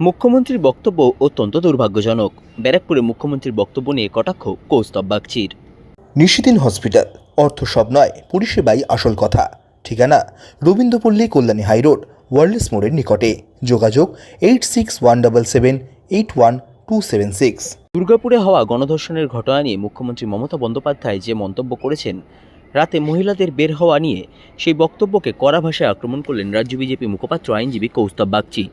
মুখ্যমন্ত্রীর বক্তব্য অত্যন্ত দুর্ভাগ্যজনক। ব্যারাকপুরে মুখ্যমন্ত্রীর বক্তব্য নিয়ে কটাক্ষ কৌস্তব বাগচির নিশিদিন হসপিটাল অর্থ সব নয় পরিষেবাই আসল কথা। ঠিকানা রবীন্দ্রপল্লী কল্যাণী হাইরোড ওয়ার্ল্ডস মোড়ের নিকটে। যোগাযোগ eight six one double seven eight one two seven six. দুর্গাপুরে হওয়া গণধর্ষণের ঘটনা নিয়ে মুখ্যমন্ত্রী মমতা বন্দ্যোপাধ্যায় যে মন্তব্য করেছেন রাতে মহিলাদের বের হওয়া নিয়ে সেই বক্তব্যকে কড়া ভাষায় আক্রমণ করলেন রাজ্য বিজেপি মুখপাত্র আইনজীবী কৌস্তব বাগচি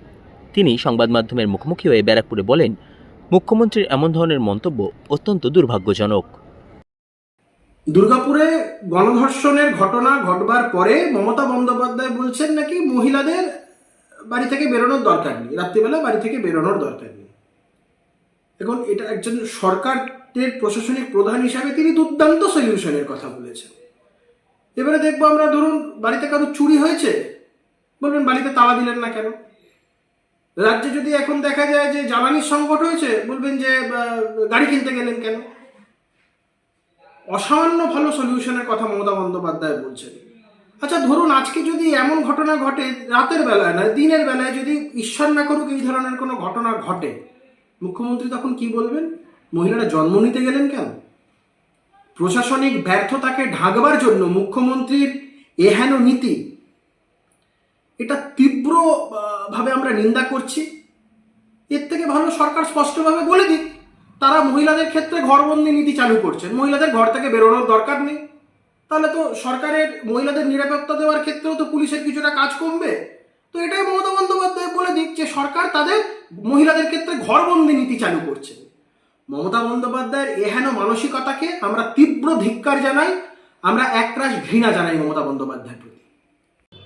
তিনি সংবাদ মাধ্যমের মুখোমুখি হয়ে ব্যারাকপুরে বলেন, মুখ্যমন্ত্রীর এমন ধরনের মন্তব্য অত্যন্ত দুর্ভাগ্যজনক। দুর্গাপুরে গণধর্ষণের ঘটনা ঘটবার পরে মমতা বন্দ্যোপাধ্যায় বলছেন নাকি মহিলাদের বাড়ি থেকে বেরোনোর দরকার নেই, রাত্রিবেলা বাড়ি থেকে বেরোনোর দরকার নেই। এখন এটা একজন সরকারের প্রশাসনিক প্রধান হিসাবে তিনি দুর্দান্ত সলিউশনের কথা বলেছেন। এবারে দেখব আমরা, ধরুন, বাড়িতে কারও চুরি হয়েছে, বলবেন বাড়িতে তালা দিলেন না কেন? রাজ্যে যদি এখন দেখা যায় যে জ্বালানির সংকট হয়েছে, বলবেন যে গাড়ি কিনতে গেলেন কেন? অসামান্য ভালো সলিউশনের কথা মমতা বন্দ্যোপাধ্যায় বলছেন। আচ্ছা ধরুন আজকে যদি এমন ঘটনা ঘটে রাতের বেলায় না দিনের বেলায় যদি ঈশ্বর না করুক এই ধরনের কোনো ঘটনা ঘটে, মুখ্যমন্ত্রী তখন কি বলবেন? মহিলারা জন্ম নিতে গেলেন কেন? প্রশাসনিক ব্যর্থতাকে ঢাকবার জন্য মুখ্যমন্ত্রীর এহেন নীতি এটা তীব্র ভাবে আমরা নিন্দা করছি। এর থেকে ভালো সরকার স্পষ্টভাবে বলে দিক, তারা মহিলাদের ক্ষেত্রে ঘরবন্দি নীতি চালু করছেন। মহিলাদের ঘর থেকে বেরোনোর দরকার নেই। তাহলে তো সরকারের মহিলাদের নিরাপত্তা দেওয়ার ক্ষেত্রেও তো পুলিশের কিছুটা কাজ কমবে। তো এটাই মমতা বন্দ্যোপাধ্যায় বলে দিক যে সরকার তাদের মহিলাদের ক্ষেত্রে ঘরবন্দি নীতি চালু করছে। মমতা বন্দ্যোপাধ্যায়ের এহেন মানসিকতাকে আমরা তীব্র ধিক্কার জানাই, আমরা একরাশ ঘৃণা জানাই মমতা বন্দ্যোপাধ্যায়ের প্রতি।